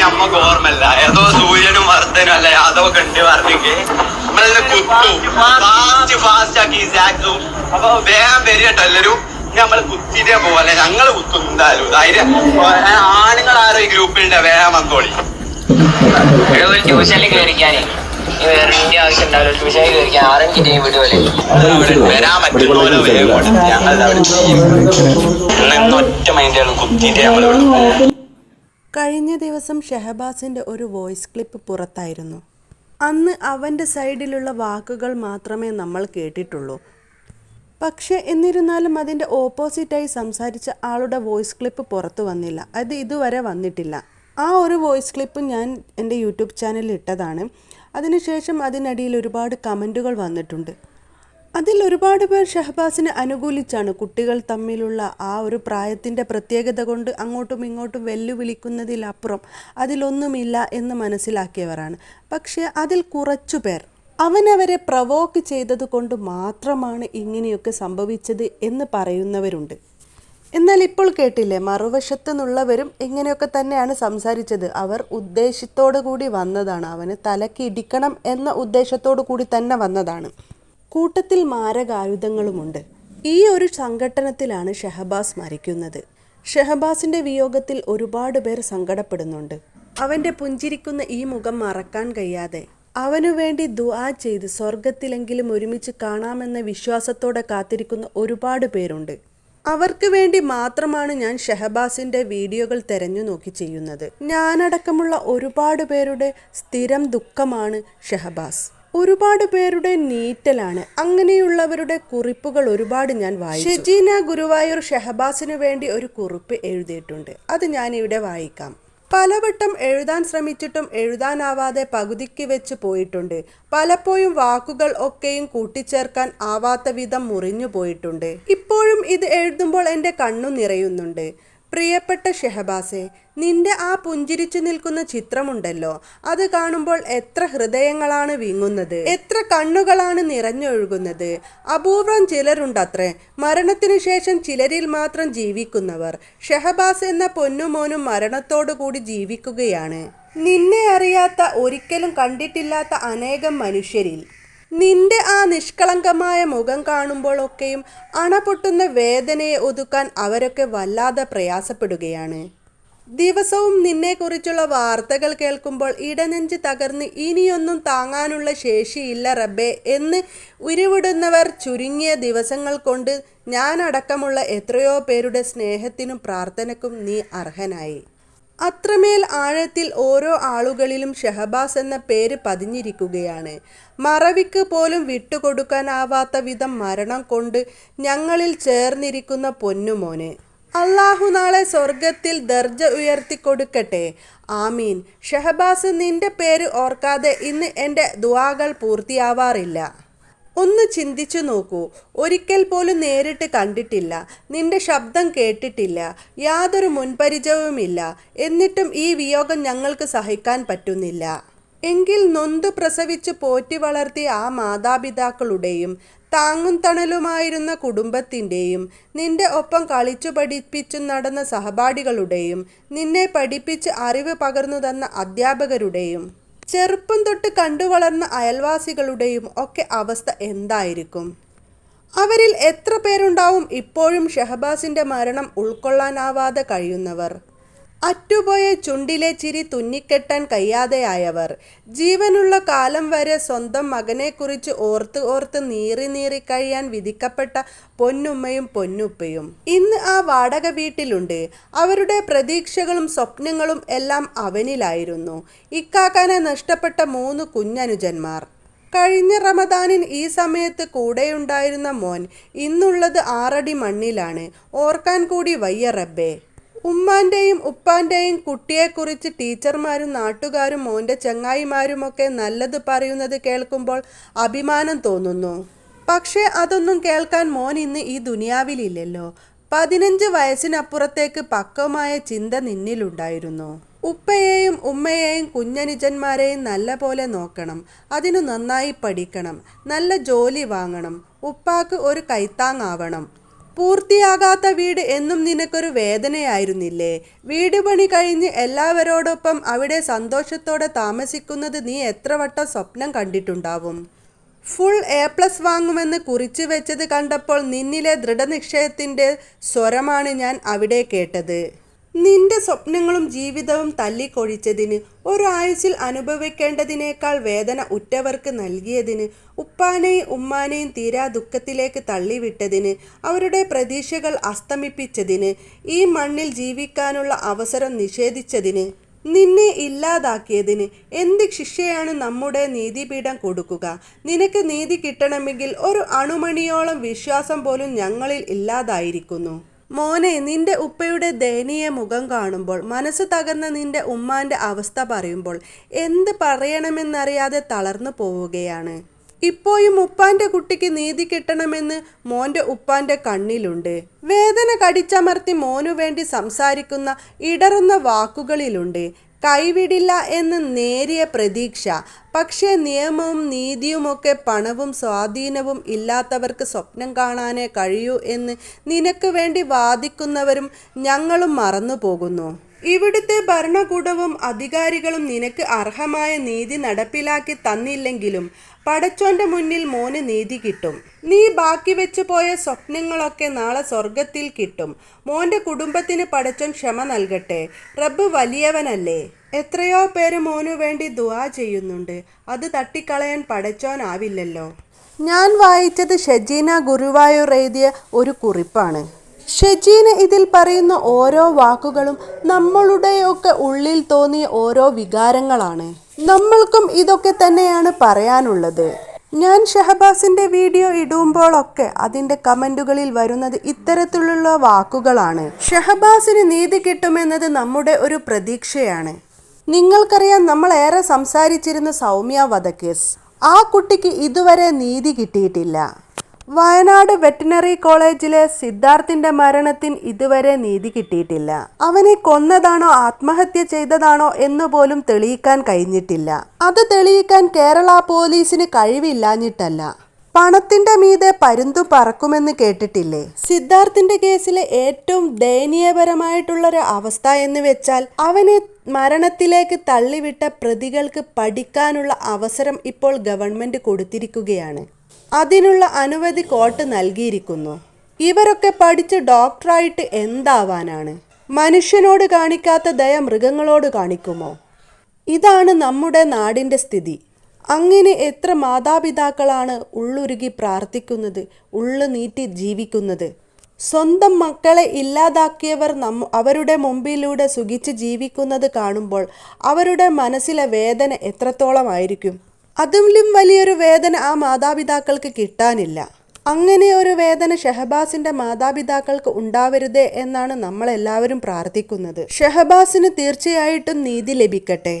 നമ്മക്ക് ഓർമ്മല്ല ഏതോ സൂര്യനും വർദ്ധനും അല്ല? യാദവ് കണ്ട് പറഞ്ഞെങ്കിൽ കുത്തു. ഫാസ്റ്റ് ഫാസ്റ്റ് ആക്കി സാക്സും അപ്പൊ വേഗം വരികട്ടോ എല്ലാരും. നമ്മൾ കുത്തിനെ പോലെ ഞങ്ങൾ കുത്തും എന്തായാലും. ധൈര്യം. ആണുങ്ങൾ ആരോ ഈ ഗ്രൂപ്പിലുണ്ട് വേഗം വന്നോളി. ട്യൂഷനിൽ കയറിക്കാനേ വേറെ ഇന്ത്യ ആവശ്യം ഉണ്ടാവില്ല. ട്യൂഷനിൽ കയറിക്കാൻ ആരെങ്കിലും ടീം വിടുപോലെ വരാൻ പറ്റുന്ന വേഗം പോട്ടെ. അവിടെ ഇന്ന് ഒറ്റ മൈൻഡുകളും കുത്തിയിട്ട് നമ്മൾ കഴിഞ്ഞ ദിവസം ഷെഹബാസിന്റെ ഒരു വോയിസ് ക്ലിപ്പ് പുറത്തായിരുന്നു. അന്ന് അവന്റെ സൈഡിലുള്ള വാക്കുകൾ മാത്രമേ നമ്മൾ കേട്ടിട്ടുള്ളൂ. പക്ഷേ എന്നിരുന്നാലും അതിന്റെ ഓപ്പോസിറ്റായി സംസാരിച്ച ആളുടെ വോയിസ് ക്ലിപ്പ് പുറത്തു വന്നില്ല. അത് ഇതുവരെ വന്നിട്ടില്ല. ആ ഒരു വോയിസ് ക്ലിപ്പ് ഞാൻ എന്റെ യൂട്യൂബ് ചാനലിൽ ഇട്ടതാണ്. അതിനുശേഷം അതിനടിയിൽ ഒരുപാട് കമന്റുകൾ വന്നിട്ടുണ്ട്. അതിൽ ഒരുപാട് പേർ ഷഹബാസിനെ അനുകൂലിച്ചാണ് കുട്ടികൾ തമ്മിലുള്ള ആ ഒരു പ്രായത്തിന്റെ പ്രത്യേകത കൊണ്ട് അങ്ങോട്ടും ഇങ്ങോട്ടും വെല്ലുവിളിക്കുന്നതിലപ്പുറം അതിലൊന്നുമില്ല എന്ന് മനസ്സിലാക്കിയവരാണ്. പക്ഷേ അതിൽ കുറച്ചു പേർ അവനവരെ പ്രവോക്ക് ചെയ്തതുകൊണ്ട് മാത്രമാണ് ഇങ്ങനെയൊക്കെ സംഭവിച്ചത് എന്ന് പറയുന്നവരുണ്ട്. എന്നാൽ ഇപ്പോൾ കേട്ടില്ലേ മറുവശത്തു നിന്നുള്ളവരും ഇങ്ങനെയൊക്കെ തന്നെയാണ് സംസാരിച്ചത്. അവർ ഉദ്ദേശത്തോടു കൂടി വന്നതാണ്. അവന് തലക്ക് ഇടിക്കണം എന്ന ഉദ്ദേശത്തോടു കൂടി തന്നെ വന്നതാണ്. കൂട്ടത്തിൽ മാരകായുധങ്ങളുമുണ്ട്. ഈ ഒരു സംഘട്ടനത്തിലാണ് ഷഹബാസ് മരിക്കുന്നത്. ഷഹബാസിന്റെ വിയോഗത്തിൽ ഒരുപാട് പേർ സങ്കടപ്പെടുന്നുണ്ട്. അവന്റെ പുഞ്ചിരിക്കുന്ന ഈ മുഖം മറക്കാൻ കഴിയാതെ അവനുവേണ്ടി ദുആ ചെയ്ത് സ്വർഗത്തിലെങ്കിലും ഒരുമിച്ച് കാണാമെന്ന വിശ്വാസത്തോടെ കാത്തിരിക്കുന്ന ഒരുപാട് പേരുണ്ട്. അവർക്ക് വേണ്ടി മാത്രമാണ് ഞാൻ ഷഹബാസിന്റെ വീഡിയോകൾ തെരഞ്ഞു നോക്കി ചെയ്യുന്നത്. ഞാനടക്കമുള്ള ഒരുപാട് പേരുടെ സ്ഥിരം ദുഃഖമാണ് ഷെഹബാസ്. ഒരുപാട് പേരുടെ നീറ്റലാണ്. അങ്ങനെയുള്ളവരുടെ കുറിപ്പുകൾ ഒരുപാട് ഞാൻ വായിച്ചു. ഷെജീന ഗുരുവായൂർ ഷെഹബാസിനു വേണ്ടി ഒരു കുറിപ്പ് എഴുതിയിട്ടുണ്ട്. അത് ഞാനിവിടെ വായിക്കാം. പലവട്ടം എഴുതാൻ ശ്രമിച്ചിട്ടും എഴുതാനാവാതെ പകുതിക്ക് വെച്ച് പോയിട്ടുണ്ട്. പലപ്പോഴും വാക്കുകൾ ഒക്കെയും കൂട്ടിച്ചേർക്കാൻ ആവാത്ത വിധം മുറിഞ്ഞു പോയിട്ടുണ്ട്. ഇപ്പോഴും ഇത് എഴുതുമ്പോൾ എന്റെ കണ്ണു നിറയുന്നുണ്ട്. പ്രിയപ്പെട്ട ഷെഹബാസെ നിന്റെ ആ പുഞ്ചിരിച്ചു നിൽക്കുന്ന ചിത്രമുണ്ടല്ലോ. അത് കാണുമ്പോൾ എത്ര ഹൃദയങ്ങളാണ് വീങ്ങുന്നത്. എത്ര കണ്ണുകളാണ് നിറഞ്ഞൊഴുകുന്നത്. അപൂർവം ചിലരുണ്ടത്രേ മരണത്തിനു ശേഷം ചിലരിൽ മാത്രം ജീവിക്കുന്നവർ. ഷെഹബാസ് എന്ന പൊന്നുമോനും മരണത്തോടു കൂടി ജീവിക്കുകയാണ്. നിന്നെ അറിയാത്ത ഒരിക്കലും കണ്ടിട്ടില്ലാത്ത അനേകം മനുഷ്യരിൽ. നിന്റെ ആ നിഷ്കളങ്കമായ മുഖം കാണുമ്പോഴൊക്കെയും അണപൊട്ടുന്ന വേദനയെ ഒതുക്കാൻ അവരൊക്കെ വല്ലാതെ പ്രയാസപ്പെടുകയാണ്. ദിവസവും നിന്നെക്കുറിച്ചുള്ള വാർത്തകൾ കേൾക്കുമ്പോൾ ഇടനെഞ്ച് തകർന്ന് ഇനിയൊന്നും താങ്ങാനുള്ള ശേഷിയില്ല റബ്ബേ എന്ന് ഉരുവിടുന്നവർ ചുരുങ്ങിയ ദിവസങ്ങൾ കൊണ്ട് ഞാനടക്കമുള്ള എത്രയോ പേരുടെ സ്നേഹത്തിനും പ്രാർത്ഥനക്കും നീ അർഹനായി. അത്രമേൽ ആഴത്തിൽ ഓരോ ആളുകളിലും ഷഹബാസ് എന്ന പേര് പതിഞ്ഞിരിക്കുകയാണ്. മറവിക്ക് പോലും വിട്ടുകൊടുക്കാനാവാത്ത വിധം മരണം കൊണ്ട് ഞങ്ങളിൽ ചേർന്നിരിക്കുന്ന പൊന്നുമോന്. അള്ളാഹു നാളെ സ്വർഗത്തിൽ ദർജ ഉയർത്തിക്കൊടുക്കട്ടെ. ആമീൻ. ഷഹബാസ് നിന്റെ പേര് ഓർക്കാതെ ഇന്ന് എന്റെ ദുവാകൾ പൂർത്തിയാവാറില്ല. ഒന്ന് ചിന്തിച്ചു നോക്കൂ. ഒരിക്കൽ പോലും നേരിട്ട് കണ്ടിട്ടില്ല. നിന്റെ ശബ്ദം കേട്ടിട്ടില്ല. യാതൊരു മുൻപരിചയവുമില്ല. എന്നിട്ടും ഈ വിയോഗം ഞങ്ങൾക്ക് സഹിക്കാൻ പറ്റുന്നില്ല. എങ്കിൽ നൊന്തു പ്രസവിച്ച് പോറ്റി വളർത്തിയ ആ മാതാപിതാക്കളുടെയും താങ്ങും തണലുമായിരുന്ന കുടുംബത്തിന്റെയും നിന്റെ ഒപ്പം കളിച്ചു പഠിപ്പിച്ചു നടന്ന സഹപാഠികളുടെയും നിന്നെ പഠിപ്പിച്ച് അറിവ് പകർന്നു തന്ന അധ്യാപകരുടെയും ചെറുപ്പം തൊട്ട് കണ്ടുവളർന്ന അയൽവാസികളുടെയും ഒക്കെ അവസ്ഥ എന്തായിരിക്കും? അവരിൽ എത്ര പേരുണ്ടാവും ഇപ്പോഴും ഷഹബാസിന്റെ മരണം ഉൾക്കൊള്ളാനാവാതെ കഴിയുന്നവർ? അറ്റുപോയ ചുണ്ടിലെ ചിരി തുന്നിക്കെട്ടാൻ കഴിയാതെയായവർ. ജീവനുള്ള കാലം വരെ സ്വന്തം മകനെക്കുറിച്ച് ഓർത്ത് ഓർത്ത് നീറി നീറി കഴിയാൻ വിധിക്കപ്പെട്ട പൊന്നുമ്മയും പൊന്നുപ്പയും. ഇന്ന് ആ വാടക വീട്ടിലുണ്ട്. അവരുടെ പ്രതീക്ഷകളും സ്വപ്നങ്ങളും എല്ലാം അവനിലായിരുന്നു. ഇക്കാക്കാനെ നഷ്ടപ്പെട്ട മൂന്ന് കുഞ്ഞനുജന്മാർ. കഴിഞ്ഞ റമദാനിൻ ഈ സമയത്ത് കൂടെയുണ്ടായിരുന്ന മോൻ ഇന്നുള്ളത് ആറടി മണ്ണിലാണ്. ഓർക്കാൻ കൂടി വയ്യ റബ്ബേ. ഉമ്മാന്റെയും ഉപ്പാന്റെയും കുട്ടിയെക്കുറിച്ച് ടീച്ചർമാരും നാട്ടുകാരും മോന്റെ ചങ്ങായിമാരുമൊക്കെ നല്ലത് പറയുന്നത് കേൾക്കുമ്പോൾ അഭിമാനം തോന്നുന്നു. പക്ഷേ അതൊന്നും കേൾക്കാൻ മോൻ ഇന്ന് ഈ ദുനിയാവിലില്ലല്ലോ. പതിനഞ്ച് വയസ്സിനപ്പുറത്തേക്ക് പക്വമായ ചിന്ത നിന്നിലുണ്ടായിരുന്നു. ഉപ്പയെയും ഉമ്മയെയും കുഞ്ഞനുജന്മാരെയും നല്ല പോലെ നോക്കണം. അതിനു നന്നായി പഠിക്കണം. നല്ല ജോലി വാങ്ങണം. ഉപ്പാക്ക് ഒരു കൈത്താങ്ങാവണം. പൂർത്തിയാകാത്ത വീട് എന്നും നിനക്കൊരു വേദനയായിരുന്നില്ലേ? വീട് പണി കഴിഞ്ഞ് എല്ലാവരോടൊപ്പം അവിടെ സന്തോഷത്തോടെ താമസിക്കുന്നത് നീ എത്ര വട്ടം സ്വപ്നം കണ്ടിട്ടുണ്ടാവും? ഫുൾ എ പ്ലസ് വാങ്ങുമെന്ന് കുറിച്ചു വെച്ചത് കണ്ടപ്പോൾ നിന്നിലെ ദൃഢനിശ്ചയത്തിന്റെ സ്വരമാണ് ഞാൻ അവിടെ കേട്ടത്. നിന്റെ സ്വപ്നങ്ങളും ജീവിതവും തല്ലിക്കൊഴിച്ചതിന് ഒരായുസിൽ അനുഭവിക്കേണ്ടതിനേക്കാൾ വേദന ഉറ്റവർക്ക് നൽകിയതിന് ഉപ്പാനെയും ഉമ്മാനെയും തീരാ ദുഃഖത്തിലേക്ക് തള്ളിവിട്ടതിന് അവരുടെ പ്രതീക്ഷകൾ അസ്തമിപ്പിച്ചതിന് ഈ മണ്ണിൽ ജീവിക്കാനുള്ള അവസരം നിഷേധിച്ചതിന് നിന്നെ ഇല്ലാതാക്കിയതിന് എന്ത് ശിക്ഷയാണ് നമ്മുടെ നീതിപീഠം കൊടുക്കുക? നിനക്ക് നീതി കിട്ടണമെങ്കിൽ ഒരു അണുമണിയോളം വിശ്വാസം പോലും ഞങ്ങളിൽ ഇല്ലാതായിരിക്കുന്നു. മോനെ നിന്റെ ഉപ്പയുടെ ദയനീയ മുഖം കാണുമ്പോൾ മനസ്സ് തകർന്ന നിന്റെ ഉമ്മാന്റെ അവസ്ഥ പറയുമ്പോൾ എന്ത് പറയണമെന്നറിയാതെ തളർന്നു പോവുകയാണ്. ഇപ്പോഴും ഉപ്പാന്റെ കുട്ടിക്ക് നീതി കിട്ടണമെന്ന് മോന്റെ ഉപ്പാന്റെ കണ്ണിലുണ്ട്. വേദന കടിച്ചമർത്തി മോനു വേണ്ടി സംസാരിക്കുന്ന ഇടറുന്ന വാക്കുകളിലുണ്ട്. കൈവിടില്ല എന്ന് നേരിയ പ്രതീക്ഷ. പക്ഷേ നിയമവും നീതിയുമൊക്കെ പണവും സ്വാധീനവും ഇല്ലാത്തവർക്ക് സ്വപ്നം കാണാനേ കഴിയൂ എന്ന് നിനക്ക് വേണ്ടി വാദിക്കുന്നവരും ഞങ്ങളും മറന്നു പോകുന്നു ഇവിടുത്തെ ഭരണകൂടവും അധികാരികളും നിനക്ക് അർഹമായ നീതി നടപ്പിലാക്കി തന്നില്ലെങ്കിലും പടച്ചോന്റെ മുന്നിൽ മോന് നീതി കിട്ടും. നീ ബാക്കി വെച്ചു പോയ സ്വപ്നങ്ങളൊക്കെ നാളെ സ്വർഗത്തിൽ കിട്ടും. മോന്റെ കുടുംബത്തിന് പടച്ചോൻ ക്ഷമ നൽകട്ടെ. റബ്ബ് വലിയവനല്ലേ. എത്രയോ പേര് മോനു വേണ്ടി ദുവാ ചെയ്യുന്നുണ്ട്. അത് തട്ടിക്കളയാൻ പടച്ചോനാവില്ലല്ലോ ഞാൻ വായിച്ചത് ഷജീന ഗുരുവായൂർ എഴുതിയ ഒരു കുറിപ്പാണ്. ഷജീന ഇതിൽ പറയുന്ന ഓരോ വാക്കുകളും നമ്മളുടെയൊക്കെ ഉള്ളിൽ തോന്നിയ ഓരോ വികാരങ്ങളാണ്. നമ്മൾക്കും ഇതൊക്കെ തന്നെയാണ് പറയാനുള്ളത്. ഞാൻ ഷഹബാസിന്റെ വീഡിയോ ഇടുമ്പോഴൊക്കെ അതിന്റെ കമന്റുകളിൽ വരുന്നത് ഇത്തരത്തിലുള്ള വാക്കുകളാണ്. ഷഹബാസിന് നീതി കിട്ടുമെന്നത് നമ്മുടെ ഒരു പ്രതീക്ഷയാണ്. നിങ്ങൾക്കറിയാം നമ്മൾ ഏറെ സംസാരിച്ചിരുന്ന സൗമ്യ വധക്കേസ്. ആ കുട്ടിക്ക് ഇതുവരെ നീതി കിട്ടിയിട്ടില്ല. വയനാട് വെറ്റിനറി കോളേജിലെ സിദ്ധാർത്ഥിന്റെ മരണത്തിന് ഇതുവരെ നീതി കിട്ടിയിട്ടില്ല. അവനെ കൊന്നതാണോ ആത്മഹത്യ ചെയ്തതാണോ എന്ന് പോലും തെളിയിക്കാൻ കഴിഞ്ഞിട്ടില്ല. അത് തെളിയിക്കാൻ കേരള പോലീസിന് കഴിവില്ലാഞ്ഞിട്ടല്ല. പണത്തിന്റെ മീതെ പരുന്തു പറക്കുമെന്ന് കേട്ടിട്ടില്ലേ? സിദ്ധാർത്ഥിന്റെ കേസിലെ ഏറ്റവും ദയനീയപരമായിട്ടുള്ളൊരു അവസ്ഥ എന്ന് വെച്ചാൽ അവനെ മരണത്തിലേക്ക് തള്ളിവിട്ട പ്രതികൾക്ക് പഠിക്കാനുള്ള അവസരം ഇപ്പോൾ ഗവൺമെന്റ് കൊടുത്തിരിക്കുകയാണ്. അതിനുള്ള അനുമതി കോട്ട് നൽകിയിരിക്കുന്നു. ഇവരൊക്കെ പഠിച്ച് ഡോക്ടറായിട്ട് എന്താവാനാണ്? മനുഷ്യനോട് കാണിക്കാത്ത ദയ മൃഗങ്ങളോട് കാണിക്കുമോ? ഇതാണ് നമ്മുടെ നാടിന്റെ സ്ഥിതി. അങ്ങനെ എത്ര മാതാപിതാക്കളാണ് ഉള്ളുരുകി പ്രാർത്ഥിക്കുന്നത് ഉള്ളു നീട്ടി ജീവിക്കുന്നത്? സ്വന്തം മക്കളെ ഇല്ലാതാക്കിയവർ നമ്മ അവരുടെ മുമ്പിലൂടെ സുഖിച്ച് ജീവിക്കുന്നത് കാണുമ്പോൾ അവരുടെ മനസ്സിലെ വേദന എത്രത്തോളമായിരിക്കും അതിലും വലിയൊരു വേദന ആ മാതാപിതാക്കൾക്ക് കിട്ടാനില്ല. അങ്ങനെ ഒരു വേദന ഷഹബാസിന്റെ മാതാപിതാക്കൾക്ക് ഉണ്ടാവരുതേ എന്നാണ് നമ്മളെല്ലാവരും പ്രാർത്ഥിക്കുന്നത്. ഷഹബാസിന് തീർച്ചയായിട്ടും നീതി ലഭിക്കട്ടെ.